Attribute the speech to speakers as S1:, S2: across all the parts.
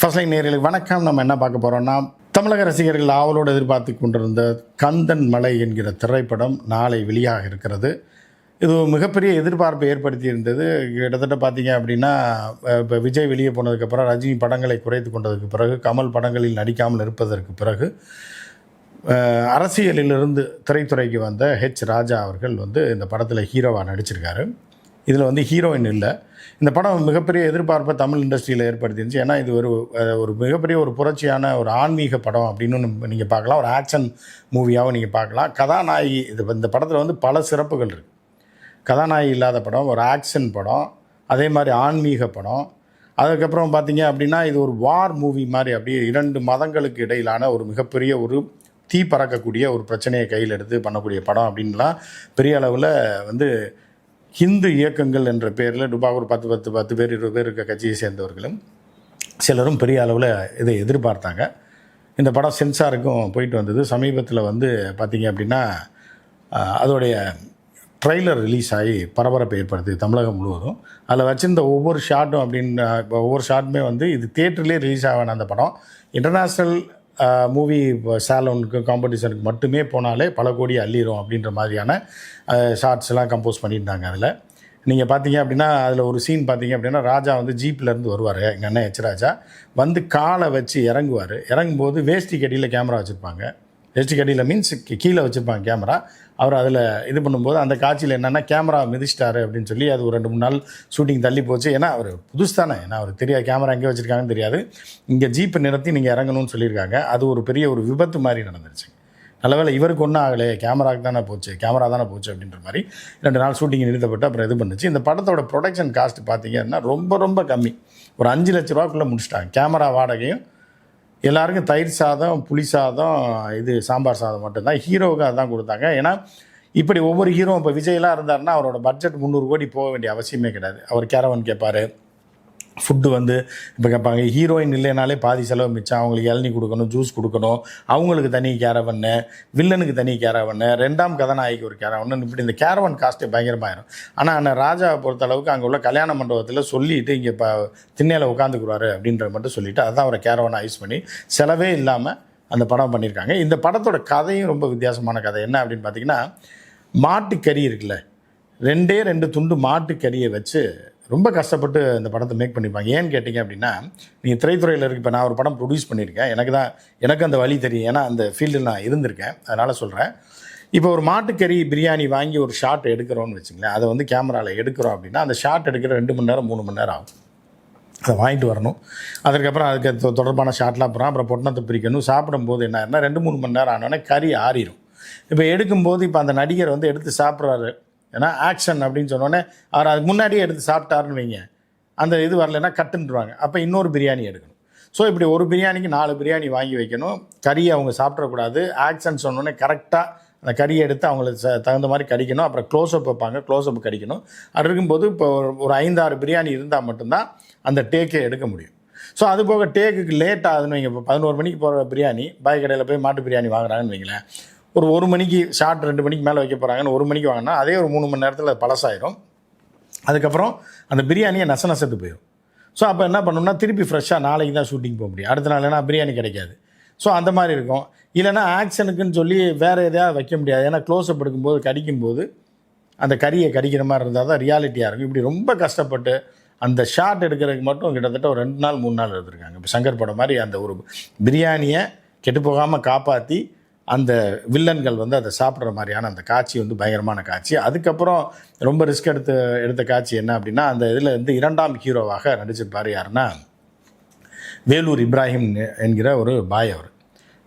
S1: First line நேரில் வணக்கம். நம்ம என்ன பார்க்க போகிறோம்னா தமிழக ரசிகர்கள் ஆவலோடு எதிர்பார்த்து கொண்டிருந்த கந்தன் மலை என்கிற திரைப்படம் நாளை வெளியாக இருக்கிறது. இது மிகப்பெரிய எதிர்பார்ப்பை ஏற்படுத்தி இருந்தது கிட்டத்தட்ட பார்த்தீங்க அப்படின்னா இப்போ விஜய் வெளியே போனதுக்கப்புறம் ரஜினி படங்களை குறைத்து கொண்டதுக்கு பிறகு கமல் படங்களில் நடிக்காமல் இருப்பதற்கு பிறகு அரசியலிலிருந்து திரைத்துறைக்கு வந்த ஹெச் ராஜா அவர்கள் வந்து இந்த படத்தில் ஹீரோவாக நடிச்சிருக்காரு. இதில் வந்து ஹீரோயின் இல்லை. இந்த படம் மிகப்பெரிய எதிர்பார்ப்பை தமிழ் இண்டஸ்ட்ரியில் ஏற்படுத்திருந்துச்சு ஏன்னா இது ஒரு ஒரு மிகப்பெரிய ஒரு புரட்சியான ஒரு ஆன்மீக படம் அப்படின்னு நீங்கள் பார்க்கலாம். ஒரு ஆக்ஷன் மூவியாகவும் நீங்கள் பார்க்கலாம். கதாநாயகி இது இந்த படத்தில் வந்து பல சிறப்புகள் இருக்குது கதாநாயகி இல்லாத படம் ஒரு ஆக்ஷன் படம் அதே மாதிரி ஆன்மீக படம். அதுக்கப்புறம் பார்த்தீங்க அப்படின்னா இது ஒரு வார் மூவி மாதிரி அப்படியே இரண்டு மதங்களுக்கு இடையிலான ஒரு மிகப்பெரிய ஒரு தீ பறக்கக்கூடிய ஒரு பிரச்சனையை கையில் எடுத்து பண்ணக்கூடிய படம் அப்படின்லாம் பெரிய அளவில் வந்து ஹிந்து இயக்கங்கள் என்ற பேரில் டுபா ஒரு பத்து பத்து பத்து பேர் இருபது பேர் இருக்க கட்சியை சேர்ந்தவர்களும் சிலரும் பெரிய அளவில் இதை எதிர்பார்த்தாங்க. இந்த படம் சென்சாருக்கும் போயிட்டு வந்தது. சமீபத்தில் வந்து பார்த்தீங்க அப்படின்னா அதோடைய ட்ரெய்லர் ரிலீஸ் ஆகி பரபரப்பை ஏற்படுத்தி தமிழகம் முழுவதும். அதில் வச்சிருந்த ஒவ்வொரு ஷாட்டும் அப்படின்னு இப்போ ஒவ்வொரு ஷாட்டுமே வந்து இது தேட்டர்லேயே ரிலீஸ் ஆகான அந்த படம். இன்டர்நேஷ்னல் மூவி சேலோனுக்கு காம்படிஷனுக்கு மட்டுமே போனாலே பல கோடி அள்ளிடும் அப்படின்ற மாதிரியான ஷார்ட்ஸ்லாம் கம்போஸ் பண்ணியிருந்தாங்க அதில். நீங்கள் பார்த்தீங்க அப்படின்னா அதில் ஒரு சீன் பார்த்தீங்க அப்படின்னா ராஜா வந்து ஜீப்லேருந்து வருவார் எங்கள் அண்ணன் எச். ராஜா. வந்து காலை வச்சு இறங்குவார். இறங்கும்போது வேஷ்டி கட்டியில் கேமரா வச்சுருப்பாங்க. வேஷ்டி கடியில் மீன்ஸ் கீழே வச்சுருப்பாங்க கேமரா அவர் அதில் இது பண்ணும்போது அந்த காட்சியில் என்னென்னா கேமரா மிதிச்சிட்டாரு அப்படின்னு சொல்லி அது ஒரு ரெண்டு மூணு நாள் ஷூட்டிங் தள்ளி போச்சு. ஏன்னா அவர் புதுசு தானே. ஏன்னா அவர் தெரியாது கேமரா எங்கே வச்சுருக்காங்கன்னு தெரியாது. இங்கே ஜீப்பை நிறுத்தி நீங்கள் இறங்கணும்னு சொல்லியிருக்காங்க. அது ஒரு பெரிய ஒரு விபத்து மாதிரி நடந்துருச்சு. நல்லவேளை இவருக்கு ஒன்றும் ஆகலையே கேமராக்கு தானே போச்சு. கேமரா தானே போச்சு அப்படின்ற மாதிரி ரெண்டு நாள் ஷூட்டிங் நிறுத்தப்பட்டு அப்புறம் இது பண்ணுச்சு. இந்த படத்தோட ப்ரொடக்ஷன் காஸ்ட் பார்த்தீங்கன்னா ரொம்ப ரொம்ப கம்மி. ஒரு அஞ்சு லட்ச ரூபாக்குள்ளே முடிச்சிட்டாங்க. கேமரா வாடகையும் எல்லாருக்கும் தயிர் சாதம் புளி சாதம் இது சாம்பார் சாதம் மட்டும்தான். ஹீரோவுக்கு அதான் கொடுத்தாங்க. ஏன்னா இப்படி ஒவ்வொரு ஹீரோ இப்போ விஜய்லாம் இருந்தாருன்னா அவரோட பட்ஜெட் முந்நூறு கோடி போக வேண்டிய அவசியமே கிடையாது. அவர் கேரவன் கேட்பாரு ஃபுட்டு வந்து இப்போ கேட்பாங்க ஹீரோயின் இல்லைனாலே பாதி செலவு மிச்சம் அவங்களுக்கு இளநி கொடுக்கணும் ஜூஸ் கொடுக்கணும் அவங்களுக்கு தனி கேரவன்னு வில்லனுக்கு தனி கேரவன்னு ரெண்டாம் கதாநாயகி ஒரு கேரவன்னு இப்படி இந்த கேரவன் காஸ்ட்டு பயங்கரமாயிரும். ஆனால் ஆனால் ராஜாவை பொறுத்த அளவுக்கு அங்கே உள்ள கல்யாண மண்டபத்தில் சொல்லிட்டு இங்கே இப்போ திண்ணையில் உட்காந்துக்குருவாரு அப்படின்றத மட்டும் சொல்லிட்டு அதான் அவரை கேரவனை யூஸ் பண்ணி செலவே இல்லாமல் அந்த படம் பண்ணியிருக்காங்க இந்த படத்தோட கதையும் ரொம்ப வித்தியாசமான கதை. என்ன அப்படின்னு பார்த்தீங்கன்னா மாட்டுக்கறி இருக்குல்ல ரெண்டே ரெண்டு துண்டு மாட்டுக்கறியை வச்சு ரொம்ப கஷ்டப்பட்டு இந்த படத்தை மேக் பண்ணியிருப்பாங்க. ஏன்னு கேட்டிங்க அப்படின்னா நீங்கள் திரைத்துறையில் இருக்க இப்போ நான் ஒரு படம் ப்ரொடியூஸ் பண்ணியிருக்கேன். எனக்கு தான் எனக்கு அந்த வழி தெரியும். ஏன்னா அந்த ஃபீல்டில் நான் இருந்திருக்கேன். அதனால் சொல்கிறேன் இப்போ ஒரு மாட்டுக்கறி பிரியாணி வாங்கி ஒரு ஷாட் எடுக்கிறோன்னு வச்சுங்களேன். அதை வந்து கேமராவில் எடுக்கிறோம் அப்படின்னா அந்த ஷாட் எடுக்கிற ரெண்டு மணி நேரம் மூணு மணி நேரம் ஆகும். அதை வாங்கிட்டு வரணும். அதுக்கப்புறம் அதுக்கு தொடர்பான ஷாட்லாம் அப்புறம் அப்புறம் பொட்டணத்தை பிரிக்கணும். சாப்பிடும்போது என்ன ரெண்டு மூணு மணி நேரம் ஆனோடனே கறி ஆறிடும் இப்போ எடுக்கும்போது இப்போ அந்த நடிகர் வந்து எடுத்து சாப்பிட்றாரு. ஏன்னா ஆக்ஷன் அப்படின்னு சொன்னோடனே அவர் அதுக்கு முன்னாடியே எடுத்து சாப்பிட்டாருன்னு வைங்க. அந்த இது வரலைன்னா கட்டுன்றுவாங்க. அப்போ இன்னொரு பிரியாணி எடுக்கணும். ஸோ இப்படி ஒரு பிரியாணிக்கு நாலு பிரியாணி வாங்கி வைக்கணும். கறியை அவங்க சாப்பிடக்கூடாது. ஆக்ஷன் சொன்னோடனே கரெக்டாக அந்த கறியை எடுத்து அவங்களுக்கு ச- தகுந்த மாதிரி கடிக்கணும். அப்புறம் க்ளோஸ்அப் வைப்பாங்க. க்ளோஸ்அப் கடிக்கணும். அது இருக்கும்போது இப்போ ஒரு- ஒரு ஐந்தாறு பிரியாணி இருந்தால் மட்டும்தான் அந்த டேக்கை எடுக்க முடியும். ஸோ அது போக டேக்குக்கு லேட் ஆகுதுன்னு வைங்க. இப்போ பதினோரு மணிக்கு போகிற பிரியாணி பாய் கடையில் போய் மாட்டு பிரியாணி வாங்குறாங்கன்னு வைங்களேன். ஒரு ஒரு மணிக்கு ஷார்ட் ரெண்டு மணிக்கு மேலே வைக்க போகிறாங்கன்னு ஒரு மணிக்கு வாங்கினா அதே ஒரு மூணு மணி நேரத்தில் அது பழசாயிரும். அதுக்கப்புறம் அந்த பிரியாணியை நச நசத்து போயிடும் ஸோ அப்போ என்ன பண்ணணும்னா திருப்பி ஃப்ரெஷ்ஷாக நாளைக்கு தான் ஷூட்டிங் போக முடியும். அடுத்த நாள் பிரியாணி கிடைக்காது. ஸோ அந்த மாதிரி இருக்கும். இல்லைன்னா ஆக்ஷனுக்குன்னு சொல்லி வேறு எதையாவது வைக்க முடியாது. ஏன்னா க்ளோஸ்அப் எடுக்கும்போது கடிக்கும்போது அந்த கறியை கடிக்கிற மாதிரி இருந்தால் தான் ரியாலிட்டியாக இருக்கும். இப்படி ரொம்ப கஷ்டப்பட்டு அந்த ஷார்ட் எடுக்கிறதுக்கு மட்டும் கிட்டத்தட்ட ஒரு ரெண்டு நாள் மூணு நாள் எடுத்திருக்காங்க. இப்போ சங்கர் படம் மாதிரி அந்த ஒரு பிரியாணியை கெட்டு போகாமல் காப்பாற்றி அந்த வில்லன்கள் வந்து அதை சாப்பிட்ற மாதிரியான அந்த காட்சி வந்து பயங்கரமான காட்சி. அதுக்கப்புறம் ரொம்ப ரிஸ்க் எடுத்து எடுத்த காட்சி என்ன அப்படின்னா அந்த இதில் வந்து இரண்டாம் ஹீரோவாக நடிச்சிருப்பார் யாருன்னா வேலூர் இப்ராஹிம் என்கிற ஒரு பாய் அவர்.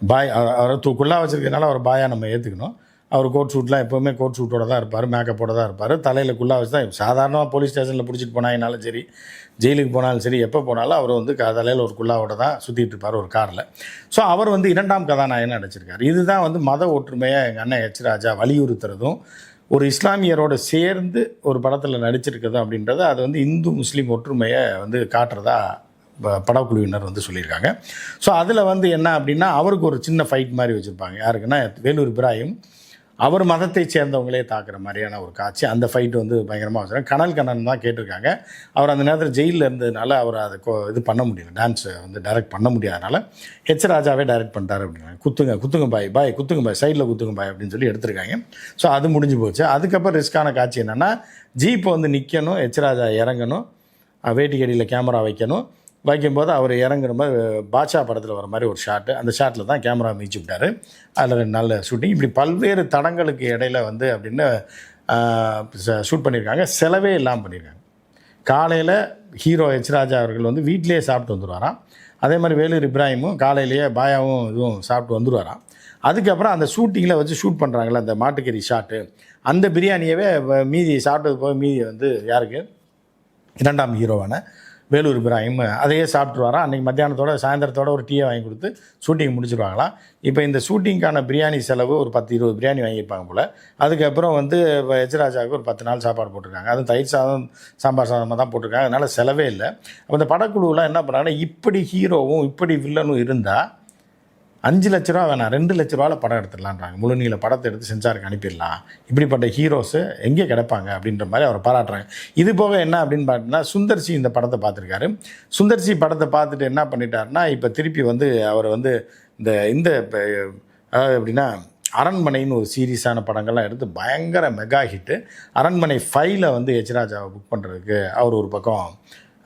S1: பாய் அவரை தூக்குள்ளாக வச்சுருக்கனால அவர் பாயாக நம்ம ஏற்றுக்கணும் அவர் கோட் ஷூட்லாம் எப்போவுமே கோட் ஷூட்டோட தான் இருப்பார் மேக்கப்போட தான் இருப்பார். தலையில் குள்ளா வச்சு தான் சாதாரணமாக போலீஸ் ஸ்டேஷனில் பிடிச்சிட்டு போனாலும் சரி ஜெயிலுக்கு போனாலும் சரி எப்போ போனாலும் அவர் வந்து க- தலையில் ஒரு குள்ளாவோட தான் சுற்றிட்டு இருப்பார் ஒரு காரில் ஸோ அவர் வந்து இரண்டாம் கதாநாயகன் நடிச்சிருக்கார். இதுதான் வந்து மத ஒற்றுமையை எங்கள் அண்ணன் ஹெச் ராஜா வலியுறுத்துறதும் ஒரு இஸ்லாமியரோட சேர்ந்து ஒரு படத்தில் நடிச்சிருக்கிறது அப்படின்றது அது வந்து இந்து முஸ்லீம் ஒற்றுமையை வந்து காட்டுறதா ப- படக்குழுவினர் வந்து சொல்லியிருக்காங்க. ஸோ அதில் வந்து என்ன அப்படின்னா அவருக்கு ஒரு சின்ன ஃபைட் மாதிரி வச்சுருப்பாங்க. யாருக்குன்னா வேலூர் இப்ராஹிம் அவர் மதத்தை சேர்ந்தவங்களே தாக்குற மாதிரியான ஒரு காட்சி. அந்த ஃபைட் வந்து பயங்கரமாக வச்சுருக்காங்க. கனல் கண்ணன் தான் கேட்டிருக்காங்க. அவர் அந்த நேரத்தில் ஜெயிலில் இருந்ததுனால அவர் அதை இது பண்ண முடியல. டான்ஸ் வந்து டைரக்ட் பண்ண முடியாதனால ஹெச் ராஜாவே டைரக்ட் பண்ணிட்டாரு அப்படின்னாங்க. குத்துங்க குத்துங்க பாய் பாய் குத்துங்க பாய் சைடில் குத்துங்க பாய் அப்படின்னு சொல்லி எடுத்திருக்காங்க. ஸோ அது முடிஞ்சு போச்சு. அதுக்கப்புறம் ரிஸ்க்கான காட்சி என்னென்னா ஜீப் வந்து நிற்கணும் ஹெச் ராஜா இறங்கணும். வேட்டிக்கடியில் கேமரா வைக்கணும். வைக்கும்போது அவர் இறங்குற மாதிரி பாட்ஷா படத்தில் வர மாதிரி ஒரு ஷாட்டு அந்த ஷாட்டில் தான் கேமரா மீச்சு விட்டார். அதில் ரெண்டு ஷூட்டிங் இப்படி பல்வேறு தடங்களுக்கு இடையில வந்து அப்படின்னு ஷூட் பண்ணியிருக்காங்க செலவே இல்லாமல் பண்ணியிருக்காங்க காலையில் ஹீரோ எச் ராஜா அவர்கள் வந்து வீட்டிலேயே சாப்பிட்டு வந்துடுவாராம் அதே மாதிரி வேலூர் இப்ராஹிமும் காலையிலேயே பாயாவும் இதுவும் சாப்பிட்டு வந்துடுவாராம் அதுக்கப்புறம் அந்த ஷூட்டிங்கில் வச்சு ஷூட் பண்ணுறாங்களே அந்த மாட்டுக்கறி ஷாட்டு அந்த பிரியாணியவே மீதி சாப்பிட்டது போக மீதி வந்து யாருக்கு? இரண்டாம் ஹீரோவான வேலூர் இப்ராஹிம் அதையே சாப்பிட்ருவாராம் அன்றைக்கி மத்தியானத்தோட சாயந்தரத்தோட ஒரு டீயை வாங்கி கொடுத்து ஷூட்டிங் முடிச்சிருவாங்களாம். இப்போ இந்த ஷூட்டிங்க்கான பிரியாணி செலவு ஒரு பத்து இருபது பிரியாணி வாங்கியிருப்பாங்க போல். அதுக்கப்புறம் வந்து இப்போ எச்ராஜாவுக்கு ஒரு பத்து நாள் சாப்பாடு போட்டிருக்காங்க. அதுவும் தயிர் சாதம் சாம்பார் சாதமாக தான் போட்டிருக்காங்க. அதனால் செலவே இல்லை. அப்போ இந்த படக்குழுவெலாம் என்ன பண்ணுறாங்கன்னா இப்படி ஹீரோவும் இப்படி வில்லனும் இருந்தால் அஞ்சு லட்ச ரூபா வேணாம் ரெண்டு லட்ச ரூபாவில் படம் எடுத்துடலான்றாங்க. முழுநீள படத்தை எடுத்து சென்சாருக்கு அனுப்பிடலாம். இப்படிப்பட்ட ஹீரோஸு எங்கே கிடைப்பாங்க அப்படின்ற மாதிரி அவரை பாராட்டுறாங்க. இது போக என்ன அப்படின்னு பார்த்தீங்கன்னா சுந்தர்சி இந்த படத்தை பார்த்துருக்காரு. சுந்தர்சி படத்தை பார்த்துட்டு என்ன பண்ணிட்டாருன்னா இப்போ திருப்பி வந்து அவர் வந்து இந்த இந்த அதாவது எப்படின்னா அரண்மனைன்னு ஒரு சீரியஸான படங்கள்லாம் எடுத்து பயங்கர மெகா ஹிட்டு அரண்மனை ஃபைவ்ல வந்து எச்ராஜாவை புக் பண்ணுறதுக்கு அவர் ஒரு பக்கம்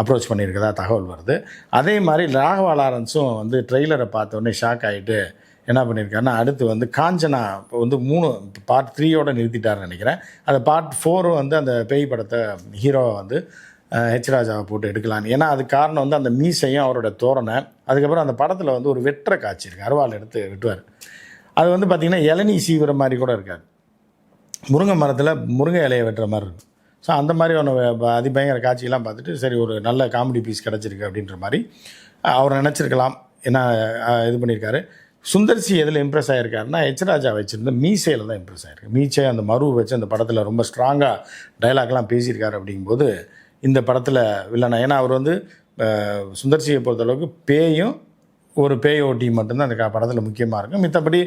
S1: அப்ரோச் பண்ணியிருக்கதா தகவல் வருது. அதே மாதிரி ராகவா லாரன்ஸும் வந்து ட்ரெய்லரை பார்த்தோன்னே ஷாக் ஆகிட்டு என்ன பண்ணியிருக்காருன்னா அடுத்து வந்து காஞ்சனா இப்போ வந்து மூணு பார்ட் த்ரீயோடு நிறுத்திட்டாருன்னு நினைக்கிறேன். அந்த பார்ட் ஃபோரும் வந்து அந்த பேய் படத்தை ஹீரோவை வந்து ஹெச் ராஜாவை போட்டு எடுக்கலாம் ஏன்னா அது காரணம் வந்து அந்த மீசையும் அவரோட தோரணை அதுக்கப்புறம் அந்த படத்தில் வந்து ஒரு வெட்டுற காட்சி இருக்குது அருவாள் எடுத்து வெட்டுவார். அது வந்து பார்த்திங்கன்னா இளநீ சீவிரம் மாதிரி கூட இருக்காது. முருங்கை மரத்தில் முருங்கை இலையை வெட்டுற மாதிரி இருக்கும். ஸோ அந்த மாதிரி ஒன்று அதிபயங்கர காட்சியெல்லாம் பார்த்துட்டு சரி ஒரு நல்ல காமெடி பீஸ் கிடச்சிருக்கு அப்படின்ற மாதிரி அவர் நினச்சிருக்கலாம் என்ன இது பண்ணியிருக்காரு. சுந்தர்சி எதில் இம்ப்ரெஸ் ஆகிருக்காருன்னா எச் வச்சுருந்த மீசையில் தான் இம்ப்ரெஸ் ஆகிருக்கு மீசை அந்த மரு வச்சு அந்த படத்தில் ரொம்ப ஸ்ட்ராங்காக டைலாக்லாம் பேசியிருக்காரு அப்படிங்கும்போது இந்த படத்தில் வில்லனா ஏன்னா அவர் வந்து சுந்தர்சியை பொறுத்தளவுக்கு பேயும் ஒரு பேய் ஓட்டி மட்டும்தான் அந்த படத்தில் முக்கியமாக இருக்கும். மித்தபடி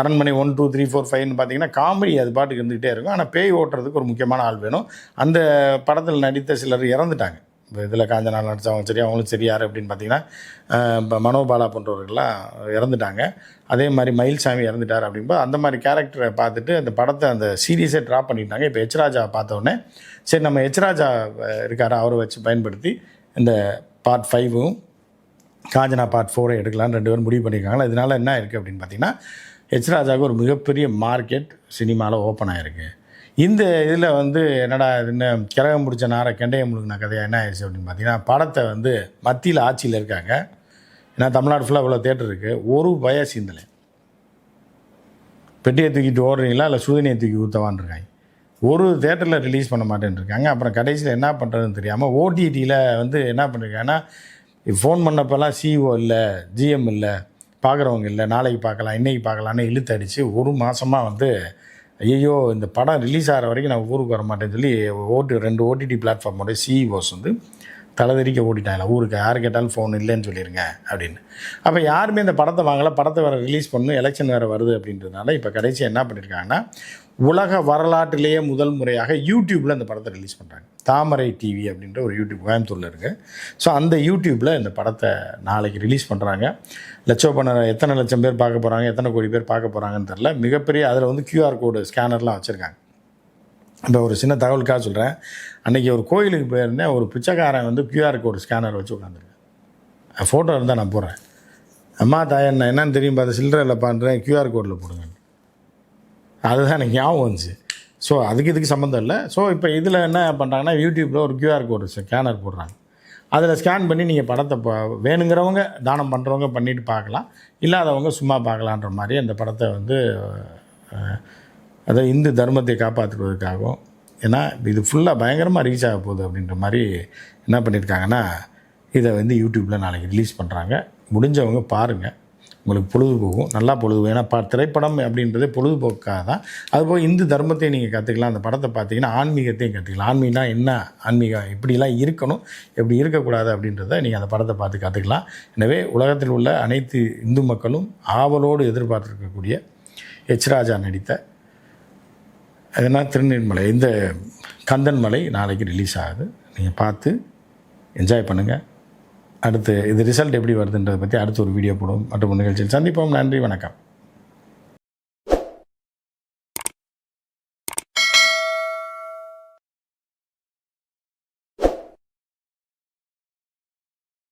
S1: அரண்மனை ஒன் டூ த்ரீ ஃபோர் ஃபைவ்னு பார்த்தீங்கன்னா காமெடி அது பாட்டுக்கு இருந்துகிட்டே இருக்கும். ஆனால் பேய் ஓட்டுறதுக்கு ஒரு முக்கியமான ஆள் வேணும். அந்த படத்தில் நடித்த சிலர் இறந்துட்டாங்க. இப்போ இதில் காஞ்ச நாள் நடித்தவங்க சரி அவங்களும் சரி யார் அப்படின்னு பார்த்தீங்கன்னா இப்போ மனோபாலா போன்றவர்கள்லாம் இறந்துட்டாங்க. அதே மாதிரி மயில்சாமி இறந்துட்டார் அப்படின்போது அந்த மாதிரி கேரக்டரை பார்த்துட்டு அந்த படத்தை அந்த சீரியஸே ட்ராப் பண்ணிட்டாங்க. இப்போ எச் பார்த்தோன்னே சரி நம்ம ஹெச்ராஜா இருக்கார் அவரை வச்சு பயன்படுத்தி இந்த பார்ட் ஃபைவும் காஞ்சனா பார்ட் ஃபோரை எடுக்கலாம்னு ரெண்டு பேரும் முடிவு பண்ணியிருக்காங்களா இதனால் என்ன இருக்குது அப்படின்னு பார்த்தீங்கன்னா ஹெச் ராஜாவுக்கு ஒரு மிகப்பெரிய மார்க்கெட் சினிமாவில் ஓப்பன் ஆகிருக்கு இந்த இதில் வந்து என்னடா என்ன கிரகம் முடிச்ச நார கெண்டைய முழுங்கின கதையாக என்ன ஆயிடுச்சு அப்படின்னு பார்த்தீங்கன்னா படத்தை வந்து மத்தியில் ஆட்சியில் இருக்காங்க. ஏன்னா தமிழ்நாடு ஃபுல்லாக இவ்வளோ தேட்டர் இருக்குது ஒரு பய சிந்தலை. பெட்டியை தூக்கிட்டு ஓடுறீங்களா? இல்லை சுடுதண்ணியை தூக்கி ஊற்றவான்னு இருக்காங்க. ஒரு தேட்டரில் ரிலீஸ் பண்ண மாட்டேன்னு இருக்காங்க. அப்புறம் கடைசியில் என்ன பண்ணுறதுன்னு தெரியாமல் ஓடிடியில் வந்து என்ன பண்ணிருக்காங்கன்னா ஃபோன் பண்ணப்பெல்லாம் சிஇஓ இல்லை ஜிஎம் இல்லை பார்க்குறவங்க இல்லை நாளைக்கு பார்க்கலாம் இன்றைக்கி பார்க்கலான்னு இழுத்து அடித்து ஒரு மாதமாக வந்து ஐயோ இந்த படம் ரிலீஸ் ஆகிற வரைக்கும் நான் ஊருக்கு வர மாட்டேன்னு சொல்லி ஓட்டு ரெண்டு ஓடிடி பிளாட்ஃபார்மோட சிஇஓஸ் வந்து தலைதறிக்க ஓடிட்டாங்களா ஊருக்கு யார் கேட்டாலும் ஃபோன் இல்லைன்னு சொல்லிடுங்க அப்படின்னு. அப்போ யாருமே இந்த படத்தை வாங்கலை படத்தை வேறு ரிலீஸ் பண்ணணும் எலெக்ஷன் வேறு வருது அப்படின்றதுனால இப்போ கடைசி என்ன பண்ணியிருக்காங்கன்னா உலக வரலாற்றிலேயே முதல் முறையாக யூடியூப்பில் இந்த படத்தை ரிலீஸ் பண்ணுறாங்க தாமரை டிவி அப்படின்ற ஒரு யூடியூப் கோயம்புத்தூரில் இருக்குது ஸோ அந்த யூடியூப்பில் இந்த படத்தை நாளைக்கு ரிலீஸ் பண்ணுறாங்க லட்சம் பண்ண எத்தனை லட்சம் பேர் பார்க்க போகிறாங்க எத்தனை கோடி பேர் பார்க்க போகிறாங்கன்னு தெரில மிகப்பெரிய அதில் வந்து கியூஆர் கோடு ஸ்கேனர்லாம் வச்சுருக்காங்க. இப்போ ஒரு சின்ன தகவலுக்காக சொல்கிறேன் அன்றைக்கி ஒரு கோயிலுக்கு போயிருந்தேன். ஒரு பிச்சைக்காரன் வந்து கியூஆர் கோடு ஸ்கேனர் வச்சு உட்காந்துருக்கேன் ஃபோட்டோ இருந்தால் நான் போடுறேன். அம்மா தாயன் என்னன்னு தெரியும் பார்த்து சில்லறையில் பண்ணுறேன் கியூஆர் கோடில் போடுங்க. அதுதான் எனக்கு ஞாபகம் வந்துச்சு. ஸோ அதுக்கு இதுக்கு சம்மந்தம் இல்லை. ஸோ இப்போ இதில் என்ன பண்ணுறாங்கன்னா யூடியூப்பில் ஒரு கியூஆர் கோடு ஸ்கேனர் போடுறாங்க. அதில் ஸ்கேன் பண்ணி நீங்கள் படத்தை ப வேணுங்கிறவங்க தானம் பண்ணுறவங்க பண்ணிட்டு பார்க்கலாம். இல்லாதவங்க சும்மா பார்க்கலான்ற மாதிரி அந்த படத்தை வந்து அஹ், அதாவது இந்து தர்மத்தை காப்பாற்றுவதற்காகவும் ஏன்னா இது ஃபுல்லாக பயங்கரமாக ரீச் ஆக போகுது அப்படின்ற மாதிரி என்ன பண்ணியிருக்காங்கன்னா இதை வந்து யூடியூப்பில் நாளைக்கு ரிலீஸ் பண்ணுறாங்க முடிஞ்சவங்க பாருங்கள் உங்களுக்கு பொழுதுபோகும். நல்லா பொழுது ஏன்னா ப திரைப்படம் அப்படின்றது பொழுதுபோக்காக தான். அதுபோல் இந்து தர்மத்தை நீங்கள் கற்றுக்கலாம் அந்த படத்தை பார்த்தீங்கன்னா ஆன்மீகத்தையும் கற்றுக்கலாம் ஆன்மீகம்னா என்ன? ஆன்மீகம் எப்படிலாம் இருக்கணும். எப்படி இருக்கக்கூடாது அப்படின்றத நீங்கள் அந்த படத்தை பார்த்து கற்றுக்கலாம் எனவே உலகத்தில் உள்ள அனைத்து இந்து மக்களும் ஆவலோடு எதிர்பார்த்துருக்கக்கூடிய எச் ராஜா நடித்த அதனால் திருநெல்மலை இந்த கந்தன்மலை நாளைக்கு ரிலீஸ் ஆகுது. நீங்கள் பார்த்து என்ஜாய் பண்ணுங்கள் அடுத்து இது ரிசல்ட் எப்படி வருதுன்றதை பற்றி அடுத்து ஒரு வீடியோ போடுவோம். மற்றும் நிகழ்ச்சியில் சந்திப்போம். நன்றி வணக்கம்.